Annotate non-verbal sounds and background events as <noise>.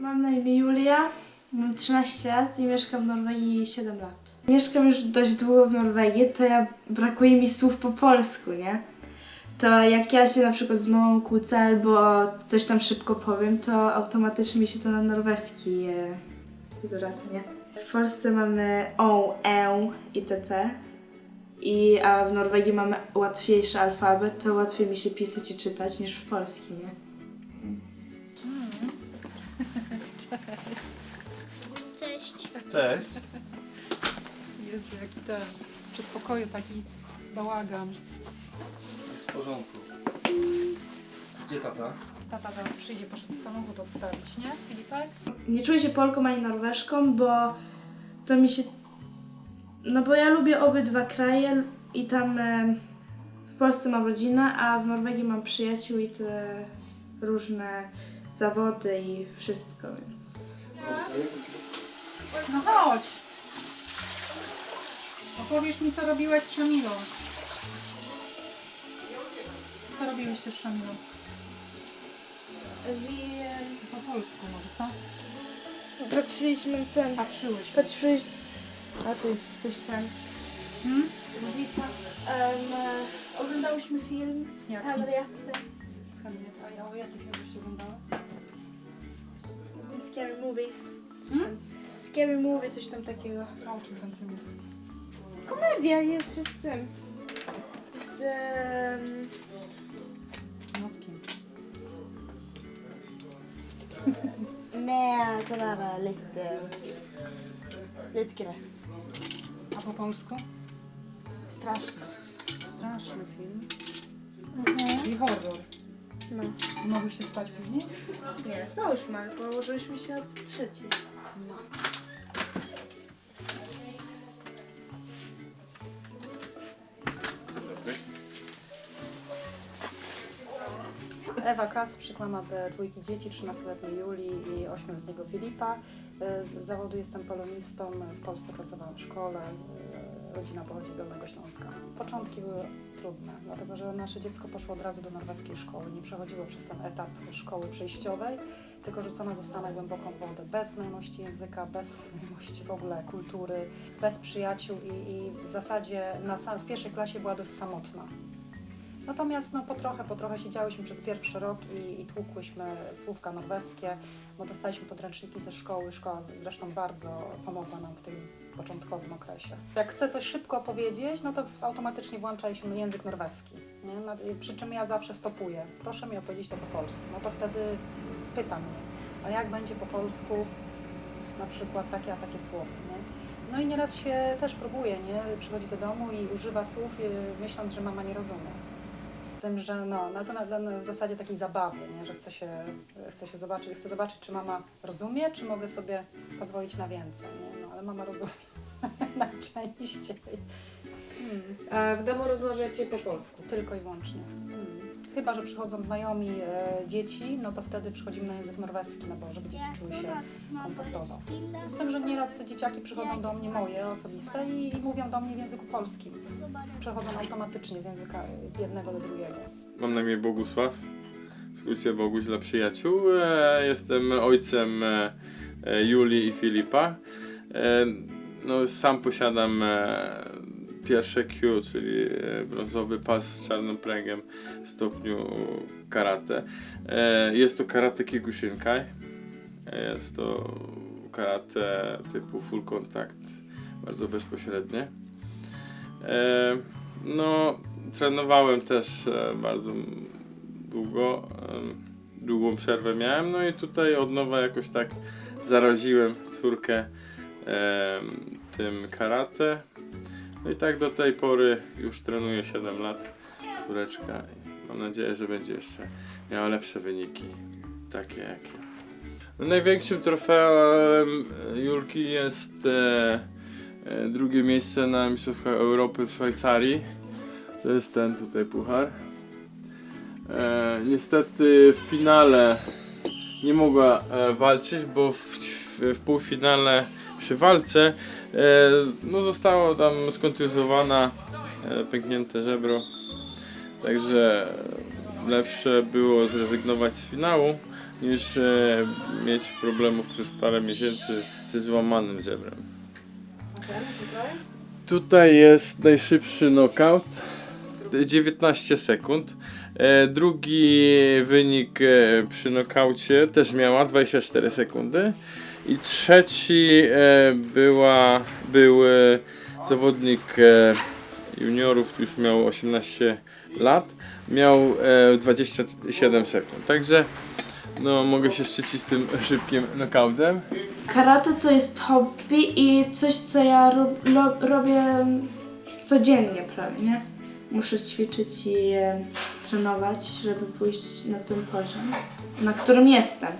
Mam na imię Julia, mam 13 lat i mieszkam w Norwegii 7 lat. Mieszkam już dość długo w Norwegii, to ja brakuje mi słów po polsku, nie? To jak ja się na przykład z mamą kłócę albo coś tam szybko powiem, to automatycznie mi się to na norweski e, zwraca? W Polsce mamy o, e i tt. I, a w Norwegii mamy łatwiejszy alfabet, to łatwiej mi się pisać i czytać niż w polskim, nie? Cześć. Cześć. Jezu, jaki ten w przedpokoju taki bałagan. Jest w porządku. Gdzie tata? Tata zaraz przyjdzie, poszedł samochód odstawić, nie Filipek? Nie czuję się Polką ani Norweżką, bo to mi się. No bo ja lubię obydwa kraje i tam e, w Polsce mam rodzinę, a w Norwegii mam przyjaciół i te różne zawody i wszystko, więc. No chodź! Opowiesz mi, co robiłeś z Szamilą. Co robiłyście z Szamilą? Po polsku może, co? Patrzyliśmy ten. Patrzyłyśmy. Patrzyliśmy. A to jest coś tam. Hmm? Um, e, oglądałyśmy film Jaki? z Henriettem. Z Henrietą. A ja o jaki film movie. Hmm? Scary movie, coś tam takiego. A o czym ten film jest? Komedia jeszcze z tym. Z. em, No z kim? <laughs> med sådär lite, lite gräs. A po polsku? Straszne. Straszny film. Mhm. I horror. No. Mogłyście spać później? Nie, spałyśmy, ale położyliśmy się o trzeciej. Ewa Kasprzyk, mama te dwójki dzieci, 13-letniej Julii i 8-letniego Filipa. E, Z zawodu jestem polonistą, w Polsce pracowałam w szkole, e, rodzina pochodzi z Dolnego Śląska. Początki były trudne, dlatego że nasze dziecko poszło od razu do norweskiej szkoły, nie przechodziło przez ten etap szkoły przejściowej, tylko rzucone zostało na głęboką wodę, bez znajomości języka, bez znajomości w ogóle kultury, bez przyjaciół i, i w zasadzie na w pierwszej klasie była dość samotna. Natomiast no, po trochę, po trochę siedziałyśmy przez pierwszy rok i, i tłukłyśmy słówka norweskie, bo dostaliśmy podręczniki ze szkoły. Szkoła zresztą bardzo pomogła nam w tym początkowym okresie. Jak chcę coś szybko powiedzieć, no to automatycznie włącza się język norweski. Nie? Na- Przy czym ja zawsze stopuję. Proszę mi opowiedzieć to po polsku. No to wtedy pyta mnie, a jak będzie po polsku na przykład takie a takie słowo, nie? No i nieraz się też próbuje, nie? Przychodzi do domu i używa słów, y, myśląc, że mama nie rozumie. Z tym, że no, no to na, na, w zasadzie takiej zabawy, nie? że chce się, chce się zobaczyć, chcę zobaczyć, czy mama rozumie, czy mogę sobie pozwolić na więcej. Nie? No, ale mama rozumie <laughs> najczęściej. Hmm. A w domu rozmawiacie po polsku. Tylko i wyłącznie. Chyba, że przychodzą znajomi e, dzieci, no to wtedy przychodzimy na język norweski, no bo żeby dzieci czuły się komfortowo. Z tym, że nieraz dzieciaki przychodzą do mnie moje osobiste i, i mówią do mnie w języku polskim. Przechodzą automatycznie z języka jednego do drugiego. Mam na imię Bogusław, w skrócie Boguś dla przyjaciół. E, Jestem ojcem e, e, Julii i Filipa. E, No, sam posiadam e, pierwsze Q, czyli e, brązowy pas z czarnym pręgiem w stopniu karate. E, Jest to karate Kyokushinkai. E, Jest to karate typu full contact, bardzo bezpośrednie. No, trenowałem też bardzo długo. Długą przerwę miałem, no i tutaj od nowa jakoś tak zaraziłem córkę tym karate. No i tak do tej pory już trenuję 7 lat, córeczka. Mam nadzieję, że będzie jeszcze miała lepsze wyniki, takie jak ja. No, największym trofeum e, Julki jest e, e, drugie miejsce na Mistrzostwach Europy w Szwajcarii. To jest ten tutaj puchar. E, niestety w finale nie mogła e, walczyć, bo w, w, w półfinale przy walce e, no zostało tam skontuzowana e, pęknięte żebro. Także lepsze było zrezygnować z finału, niż e, mieć problemów przez parę miesięcy ze złamanym żebrem. Tutaj? Jest najszybszy knockout 19 sekund. Drugi wynik przy knockaucie też miała 24 sekundy. I trzeci e, była, był e, zawodnik e, juniorów, już miał 18 lat, miał e, 27 sekund. Także no, mogę się szczycić tym <laughs> szybkim knockoutem. Karate to jest hobby i coś, co ja rob, lo, robię codziennie prawie, nie? Muszę ćwiczyć i e, trenować, żeby pójść na ten poziom, na którym jestem.